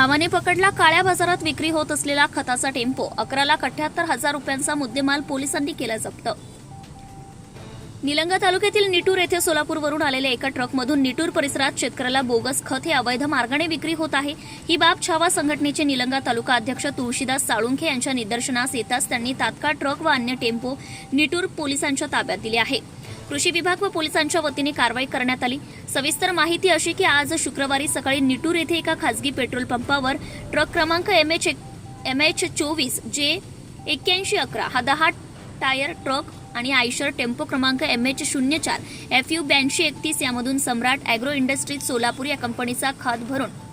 छावाने पकडला काळ्या बाजारात विक्री होत असलेला खताचा टेम्पो. अकरा लाख अठ्याहत्तर हजार रुपयांचा मुद्देमाल पोलिसांनी केला जप्त. निलंगा तालुक्यातील निटूर येथे सोलापूरवरून आलेल्या एका ट्रकमधून निटूर परिसरात शेतकऱ्याला बोगस खत हे अवैध मार्गाने विक्री होत आहे. ही बाब छावा संघटनेचे निलंगा तालुका अध्यक्ष तुळशीदास साळुंखे यांच्या निदर्शनास येताच त्यांनी तात्काळ ट्रक व अन्य टेम्पो निटूर पोलिसांच्या ताब्यात दिले आहे. कृषी विभाग व पोलिसांच्या वतीने कारवाई करण्यात आली. सविस्तर माहिती अशी की आज शुक्रवारी सकाळी निटूर येथे एका खासगी पेट्रोल पंपावर ट्रक क्रमांक एम एच एम एच चोवीस जे एक्क्याऐंशी अकरा हा दहा टायर ट्रक आणि आयशर टेम्पो क्रमांक एम एच शून्य चार एफ यू ब्याऐंशी एकतीस यामधून सम्राट अॅग्रो इंडस्ट्रीज सोलापूर या कंपनीचा खत भरून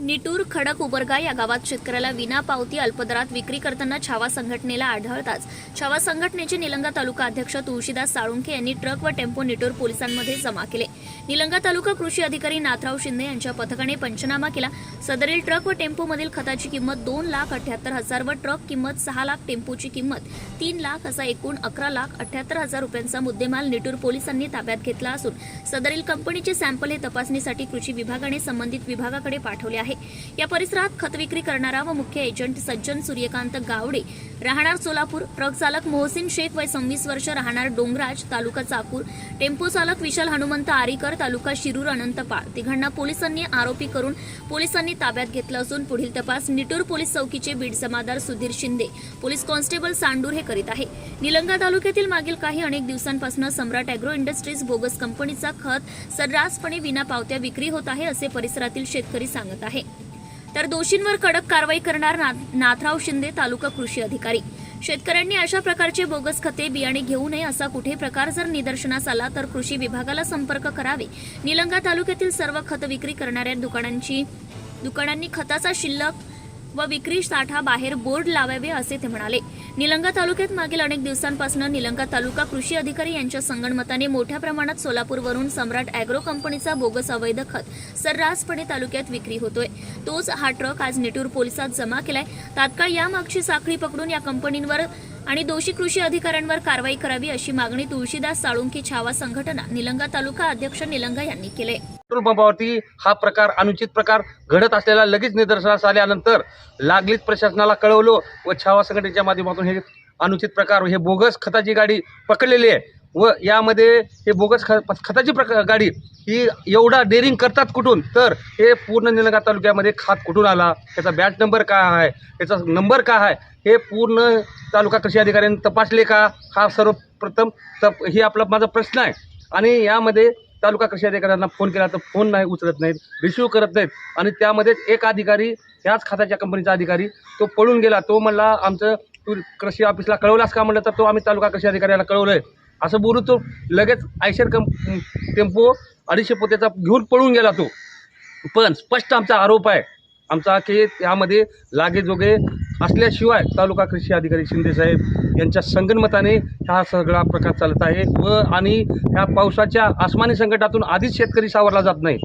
निटूर खडक उबरगा या गावात शेतकऱ्याला विना पावती अल्पदरात विक्री करताना छावा संघटनेला आढळताच. छावा संघटनेचे निलंगा तालुका अध्यक्ष तुळशीदास साळुंखे यांनी ट्रक व टेम्पो निटूर पोलिसांमध्ये जमा केले. निलंगा तालुका कृषी अधिकारी नाथराव शिंदे यांच्या पथकाने पंचनामा केला. सदरील ट्रक व टेम्पोमधील खताची किंमत दोन लाख अठ्याहत्तर हजार व ट्रक किंमत सहा लाख टेम्पोची किंमत तीन लाख असा एकूण अकरा लाख अठ्याहत्तर हजार रुपयांचा मुद्देमाल निटूर पोलिसांनी ताब्यात घेतला असून सदरील कंपनीचे सॅम्पल हे तपासणीसाठी कृषी विभागाने संबंधित विभागाकडे पाठवले आहे. या परिसरात खत विक्री करणारा व मुख्य एजंट सज्जन सूर्यकांत गावडे राहणार सोलापूर ट्रक चालक मोहसिन शेख वय सव्वीस वर्ष राहणार डोंगराज तालुका चाकूर टेम्पो चालक विशाल हनुमंत आरीकर तालुका शिरूर अनंतपाळ तिघांना पोलिसांनी आरोपी करून पोलिसांनी ताब्यात घेतलं असून पुढील तपास निटूर पोलीस चौकीचे बीड जमादार सुधीर शिंदे पोलीस कॉन्स्टेबल सांडूर हे करीत आहे. निलंगा तालुक्यातील मागील काही अनेक दिवसांपासून सम्राट अॅग्रो इंडस्ट्रीज बोगस कंपनीचा खत सर्रासपणे विना पावत्या विक्री होत आहे असे परिसरातील शेतकरी सांगत आहे. तर दोषींवर कडक कारवाई करणार ना- नाथराव शिंदे तालुका कृषी अधिकारी. शेतकऱ्यांनी अशा प्रकारचे बोगस खते बियाणे घेऊ नये असा कुठे प्रकार जर निदर्शनास आला तर कृषी विभागाला संपर्क करावे. निलंगा तालुक्यातील सर्व खत विक्री करणाऱ्या दुकानांची दुकानांनी खताचा शिल्लक व विक्री साठा बाहेर बोर्ड लावावे असे ते म्हणाले. निलंगा तालुक्यात मागील अनेक दिवसांपासून निलंगा तालुका कृषी अधिकारी यांच्या संगणमताने मोठ्या प्रमाणात सोलापूरवरून सम्राट अॅग्रो कंपनीचा बोगस अवैध खत सर्रासपणे तालुक्यात विक्री होतोय. तोच हा ट्रक आज निटूर पोलिसात जमा केलाय. तात्काळ यामागची साखळी पकडून या कंपनींवर आणि दोषी कृषी अधिकाऱ्यांवर कारवाई करावी अशी मागणी तुळशीदास साळुंकी छावा संघटना निलंगा तालुका अध्यक्ष निलंगा यांनी केले. पेट्रोल पंपावरती हा प्रकार अनुचित प्रकार घडत असलेला लगेच निदर्शनास आल्यानंतर लागलीच प्रशासनाला कळवलो व छावा संघटनेच्या माध्यमातून हे अनुचित प्रकार हे बोगस खताची गाडी पकडलेली आहे व यामध्ये हे बोगस ख खताची प्रक गाडी ही एवढा डेअरिंग करतात कुठून? तर हे पूर्ण निलंगा तालुक्यामध्ये खात कुठून आला? त्याचा बॅट नंबर काय आहे? त्याचा नंबर काय आहे? हे पूर्ण तालुका कृषी अधिकाऱ्यांनी तपासले का? हा सर्वप्रथम तप ही आपला माझा प्रश्न आहे. आणि यामध्ये तालुका कृषी अधिकाऱ्यांना फोन केला तर फोन नाही उचलत नाहीत रिसिव्ह करत नाहीत. आणि त्यामध्येच एक अधिकारी ह्याच खात्याच्या कंपनीचा अधिकारी तो पळून गेला. तो म्हणला आमचं तू कृषी ऑफिसला कळवलास का? म्हणलं तर तो आम्ही तालुका कृषी अधिकाऱ्याला कळवलं आहे असं बोलून तो लगेच आयशर कम टेम्पो अडीचशे पोत्याचा घेऊन पळून गेला तो. पण स्पष्ट आमचा आरोप आहे. आमचा की त्यामध्ये लागेजोगे असल्याशिवाय तालुका कृषी अधिकारी शिंदेसाहेब यांच्या संगनमताने हा सगळा प्रकार चालत आहे व आणि ह्या पावसाच्या आसमानी संकटातून आधीच शेतकरी सावरला जात नाही.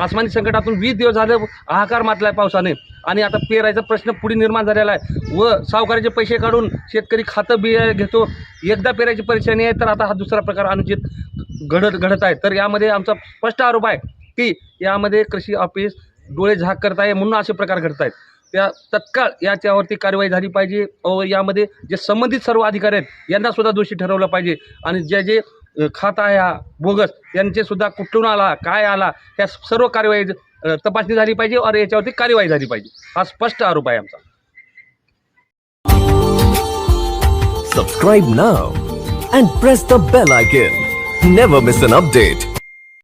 आसमानी संकटातून वीस दिवस झाले हाहाकार मातला आहे पावसाने. आणि आता पेरायचा प्रश्न पुढे निर्माण झालेला आहे. व सावकाराचे पैसे काढून शेतकरी खातं बिया घेतो. एकदा पेरायची परेशानी आहे तर आता हा दुसरा प्रकार अनुचित घडत घडत आहे. तर यामध्ये आमचा स्पष्ट आरोप आहे की यामध्ये कृषी ऑफिस डोळे झाक करत आहे म्हणून असे प्रकार घडत आहेत. त्या तत्काळ याच्यावरती कारवाई झाली पाहिजे. व यामध्ये जे संबंधित सर्व अधिकारी आहेत यांनासुद्धा दोषी ठरवलं पाहिजे. आणि जे जे खाता या बोगस. यांचे सुद्धा कुठून आला काय आला त्या सर्व कारवाई तपासणी झाली पाहिजे और याच्यावरती कार्यवाही झाली पाहिजे. हा स्पष्ट आरोप आहे आमचा. Subscribe now and press the bell icon never miss an update